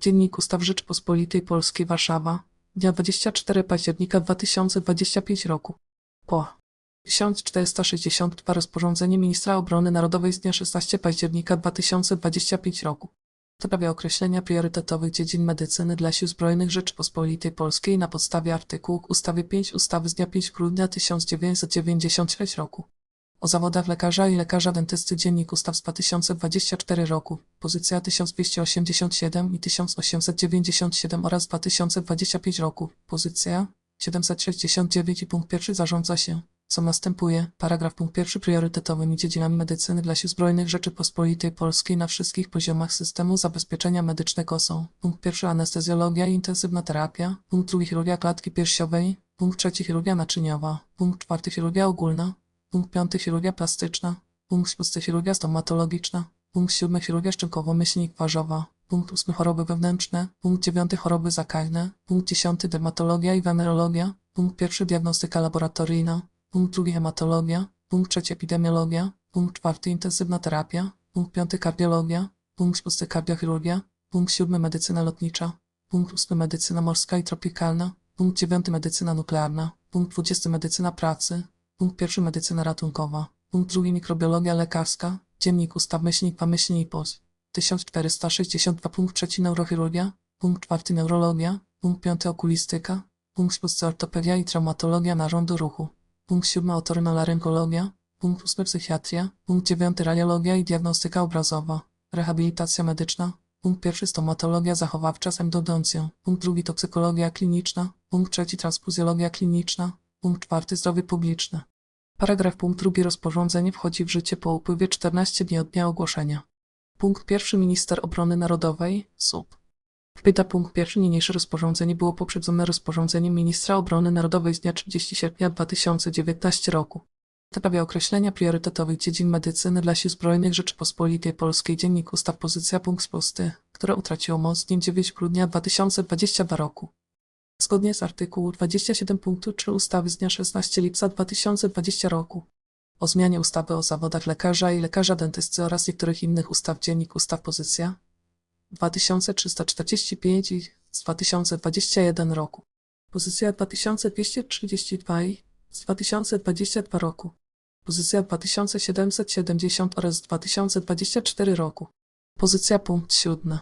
Dziennik Ustaw Rzeczypospolitej Polskiej Warszawa, dnia 24 października 2025 roku. Po. 1462 rozporządzenie Ministra Obrony Narodowej z dnia 16 października 2025 roku. W sprawie określenia priorytetowych dziedzin medycyny dla Sił Zbrojnych Rzeczypospolitej Polskiej na podstawie artykułu ustawy 5 ustawy z dnia 5 grudnia 1996 roku o zawodach lekarza i lekarza dentysty Dziennik Ustaw z 2024 roku, pozycja 1287 i 1897 oraz 2025 roku, pozycja 769 i punkt pierwszy zarządza się, co następuje, paragraf punkt pierwszy priorytetowymi dziedzinami medycyny dla Sił Zbrojnych Rzeczypospolitej Polskiej na wszystkich poziomach systemu zabezpieczenia medycznego są punkt pierwszy anestezjologia i intensywna terapia, punkt drugi chirurgia klatki piersiowej, punkt trzeci chirurgia naczyniowa, punkt czwarty chirurgia ogólna, Punkt piąty chirurgia plastyczna. Punkt szósty chirurgia stomatologiczna. Punkt siódmy chirurgia szczękowo-myślnik warzowa. Punkt ósmy choroby wewnętrzne. Punkt dziewiąty choroby zakaźne. Punkt dziesiąty dermatologia i wenerologia. Punkt pierwszy diagnostyka laboratoryjna. Punkt drugi hematologia. Punkt trzeci epidemiologia. Punkt czwarty intensywna terapia. Punkt piąty kardiologia. Punkt szósty kardiochirurgia. Punkt siódmy medycyna lotnicza. Punkt ósmy medycyna morska i tropikalna. Punkt dziewiąty medycyna nuklearna. Punkt dwudziesty medycyna pracy. Punkt pierwszy medycyna ratunkowa. Punkt drugi mikrobiologia lekarska. Dziennik ustaw myślnik pa myślnik pos. 1462 punkt trzeci neurochirurgia. Punkt czwarty neurologia. Punkt piąty okulistyka. Punkt szósty ortopedia i traumatologia narządu ruchu. Punkt siódmy otorynolaryngologia. Punkt ósmy psychiatria. Punkt dziewiąty radiologia i diagnostyka obrazowa. Rehabilitacja medyczna. Punkt pierwszy stomatologia zachowawcza z endodoncją. Punkt drugi toksykologia kliniczna. Punkt trzeci transfuzjologia kliniczna. Punkt czwarty zdrowie publiczne. Paragraf punkt drugi rozporządzenie wchodzi w życie po upływie 14 dni od dnia ogłoszenia. Punkt pierwszy Minister Obrony Narodowej, SUB. Wpyta punkt pierwszy niniejsze rozporządzenie było poprzedzone rozporządzeniem Ministra Obrony Narodowej z dnia 30 sierpnia 2019 roku. W sprawie określenia priorytetowych dziedzin medycyny dla Sił Zbrojnych Rzeczypospolitej Polskiej Dziennik Ustaw Pozycja Punkt Spusty, które utraciło moc dniem 9 grudnia 2022 roku. Zgodnie z artykułu 27 punktu 3 ustawy z dnia 16 lipca 2020 roku o zmianie ustawy o zawodach lekarza i lekarza dentysty oraz niektórych innych ustaw Dziennik Ustaw Pozycja 2345 i z 2021 roku. Pozycja 2232 i z 2022 roku. Pozycja 2770 oraz z 2024 roku. Pozycja punkt 7.